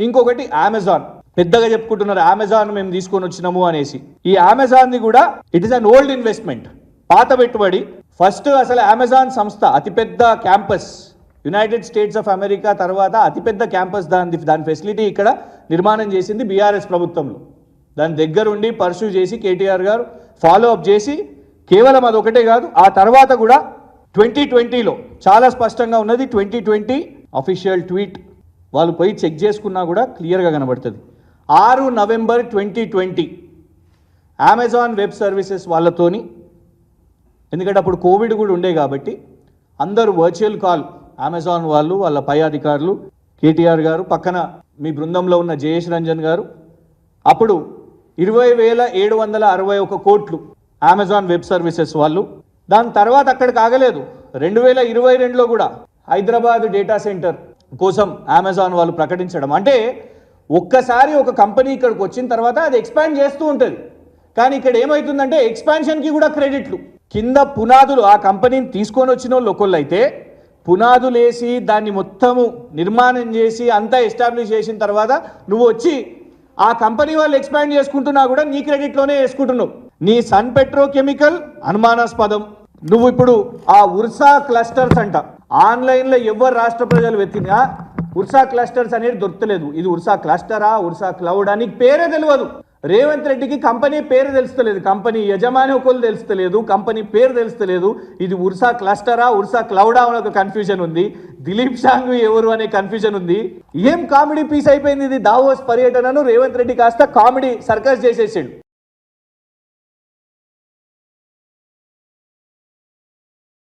ఇంకొకటి అమెజాన్ పెద్దగా చెప్పుకుంటున్నారు అమెజాన్ మేము తీసుకొని వచ్చినాము అనేసి. ఈ అమెజాన్ది కూడా it is an old investment పాత పెట్టుబడి. ఫస్ట్ అసలు అమెజాన్ సంస్థ అతిపెద్ద campus United States of America తర్వాత అతిపెద్ద క్యాంపస్ దాని దాని ఫెసిలిటీ ఇక్కడ నిర్మాణం చేసింది బీఆర్ఎస్ ప్రభుత్వంలో. దాని దగ్గరుండి పర్సూ చేసి కేటీఆర్ గారు ఫాలో అప్ చేసి కేవలం అది ఒకటే కాదు ఆ తర్వాత కూడా ట్వంటీ ట్వంటీలో చాలా స్పష్టంగా ఉన్నది ట్వంటీ ట్వంటీ అఫీషియల్ ట్వీట్ వాళ్ళు పోయి చెక్ చేసుకున్నా కూడా క్లియర్గా కనబడుతుంది. ఆరు November twenty twenty Amazon web services వాళ్ళతోని ఎందుకంటే అప్పుడు కోవిడ్ కూడా ఉండే కాబట్టి అందరూ వర్చువల్ కాల్ అమెజాన్ వాళ్ళు వాళ్ళ పై అధికారులు కేటీఆర్ గారు పక్కన మీ బృందంలో ఉన్న జయేష్ రంజన్ గారు. అప్పుడు ఇరవై వేల ఏడు వందల అరవై ఒక కోట్లు అమెజాన్ వెబ్ సర్వీసెస్ వాళ్ళు. దాని తర్వాత అక్కడికి ఆగలేదు. రెండు వేల ఇరవై రెండులో కూడా హైదరాబాద్ డేటా సెంటర్ కోసం అమెజాన్ వాళ్ళు ప్రకటించడం. అంటే ఒక్కసారి ఒక కంపెనీ ఇక్కడికి వచ్చిన తర్వాత అది ఎక్స్పాండ్ చేస్తూ ఉంటుంది. కానీ ఇక్కడ ఏమవుతుందంటే ఎక్స్పాన్షన్కి కూడా క్రెడిట్లు. కింద పునాదులు ఆ కంపెనీని తీసుకొని వచ్చిన వాళ్ళు ఒకళ్ళు అయితే పునాదులు వేసి దాన్ని మొత్తము నిర్మాణం చేసి అంతా ఎస్టాబ్లిష్ చేసిన తర్వాత నువ్వు వచ్చి ఆ కంపెనీ వాళ్ళు ఎక్స్పాండ్ చేసుకుంటున్నా కూడా నీ క్రెడిట్లోనే వేసుకుంటున్నావు. నీ సన్ పెట్రోకెమికల్ అనుమానాస్పదం. నువ్వు ఇప్పుడు ఆ ఉర్సా క్లస్టర్స్ అంట. ఆన్లైన్లో ఎవరు రాష్ట్ర ప్రజలు వెతికినా ఉర్సా క్లస్టర్స్ అనేది దొరకలేదు ఇది ఉర్సా క్లస్టరా ఉర్సా క్లౌడ్? అని పేరే తెలియదు రేవంత్ రెడ్డికి కంపెనీ పేరు తెలుస్తలేదు. కంపెనీ యజమాని ఒకళ్ళు తెలుస్తలేదు. కంపెనీ పేరు తెలుస్తలేదు. ఇది ఉర్సా క్లస్టరా ఉర్సా క్లౌడా అని ఒక కన్ఫ్యూజన్ ఉంది. దిలీప్ షాంగ్ ఎవరు అనే కన్ఫ్యూజన్ ఉంది. ఏం కామెడీ పీస్ అయిపోయింది ఇది? దావోస్ పర్యటనను రేవంత్ రెడ్డి కాస్త కామెడీ సర్కస్ చేసేసాడు.